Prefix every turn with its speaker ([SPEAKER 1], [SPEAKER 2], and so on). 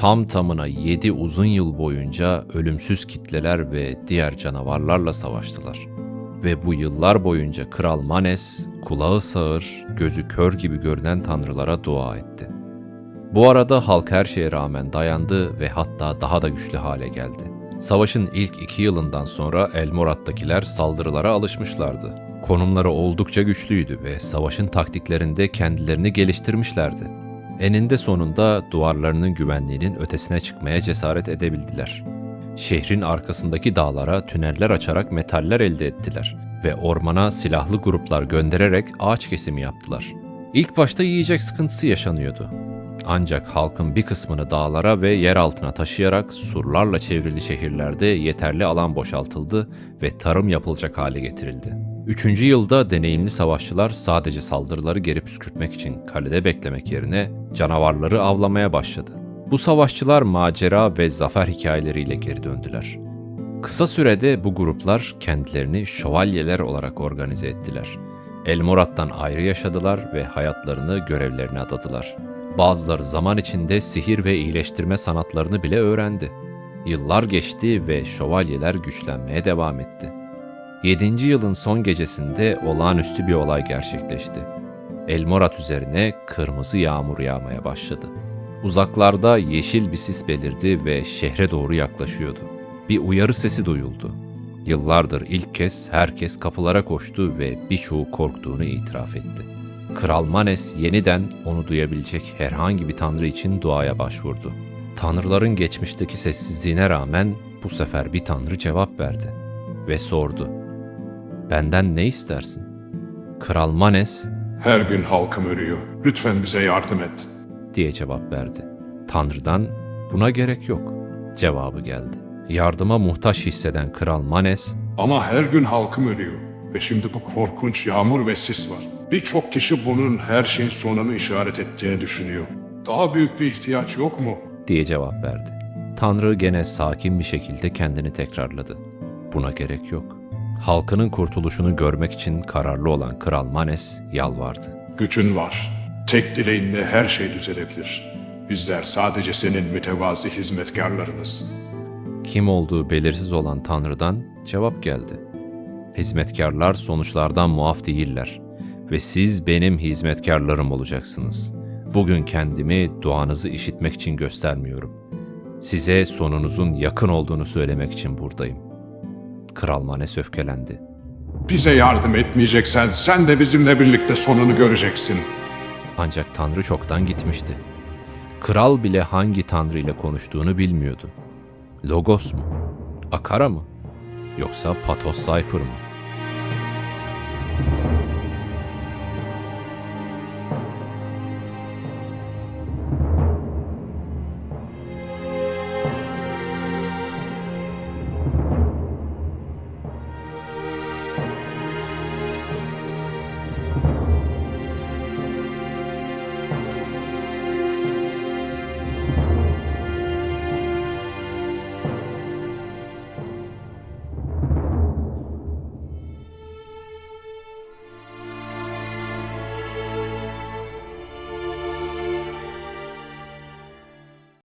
[SPEAKER 1] tam tamına 7 uzun yıl boyunca ölümsüz kitleler ve diğer canavarlarla savaştılar. Ve bu yıllar boyunca Kral Manes, kulağı sağır, gözü kör gibi görünen tanrılara dua etti. Bu arada halk her şeye rağmen dayandı ve hatta daha da güçlü hale geldi. Savaşın ilk iki yılından sonra Elmorat'takiler saldırılara alışmışlardı. Konumları oldukça güçlüydü ve savaşın taktiklerinde kendilerini geliştirmişlerdi. Eninde sonunda duvarlarının güvenliğinin ötesine çıkmaya cesaret edebildiler. Şehrin arkasındaki dağlara tüneller açarak metaller elde ettiler ve ormana silahlı gruplar göndererek ağaç kesimi yaptılar. İlk başta yiyecek sıkıntısı yaşanıyordu. Ancak halkın bir kısmını dağlara ve yer altına taşıyarak surlarla çevrili şehirlerde yeterli alan boşaltıldı ve tarım yapılacak hale getirildi. Üçüncü yılda deneyimli savaşçılar sadece saldırıları geri püskürtmek için kalede beklemek yerine canavarları avlamaya başladı. Bu savaşçılar macera ve zafer hikayeleriyle geri döndüler. Kısa sürede bu gruplar kendilerini şövalyeler olarak organize ettiler. Elmorat'tan ayrı yaşadılar ve hayatlarını görevlerine adadılar. Bazıları zaman içinde sihir ve iyileştirme sanatlarını bile öğrendi. Yıllar geçti ve şövalyeler güçlenmeye devam etti. 7. yılın son gecesinde olağanüstü bir olay gerçekleşti. Elmorat üzerine kırmızı yağmur yağmaya başladı. Uzaklarda yeşil bir sis belirdi ve şehre doğru yaklaşıyordu. Bir uyarı sesi duyuldu. Yıllardır ilk kez herkes kapılara koştu ve birçoğu korktuğunu itiraf etti. Kral Manes yeniden onu duyabilecek herhangi bir tanrı için duaya başvurdu. Tanrıların geçmişteki sessizliğine rağmen bu sefer bir tanrı cevap verdi ve sordu. Benden ne istersin? Kral Manes
[SPEAKER 2] Her gün halkım ölüyor. Lütfen bize yardım et.
[SPEAKER 1] diye cevap verdi. Tanrı'dan buna gerek yok cevabı geldi. Yardıma muhtaç hisseden Kral Manes
[SPEAKER 2] Ama her gün halkım ölüyor. Ve şimdi bu korkunç yağmur ve sis var. Birçok kişi bunun her şeyin sonunu işaret ettiğini düşünüyor. Daha büyük bir ihtiyaç yok mu?
[SPEAKER 1] diye cevap verdi. Tanrı gene sakin bir şekilde kendini tekrarladı. Buna gerek yok. Halkının kurtuluşunu görmek için kararlı olan Kral Manes yalvardı.
[SPEAKER 2] Gücün var. Tek dileğinle her şey düzelebilir. Bizler sadece senin mütevazi hizmetkarlarınız.
[SPEAKER 1] Kim olduğu belirsiz olan Tanrı'dan cevap geldi. Hizmetkarlar sonuçlardan muaf değiller ve siz benim hizmetkarlarım olacaksınız. Bugün kendimi duanızı işitmek için göstermiyorum. Size sonunuzun yakın olduğunu söylemek için buradayım. Kral Manes öfkelendi.
[SPEAKER 2] Bize yardım etmeyeceksen sen de bizimle birlikte sonunu göreceksin.
[SPEAKER 1] Ancak Tanrı çoktan gitmişti. Kral bile hangi Tanrı ile konuştuğunu bilmiyordu. Logos mu? Akara mı? Yoksa Patos Cypher mı?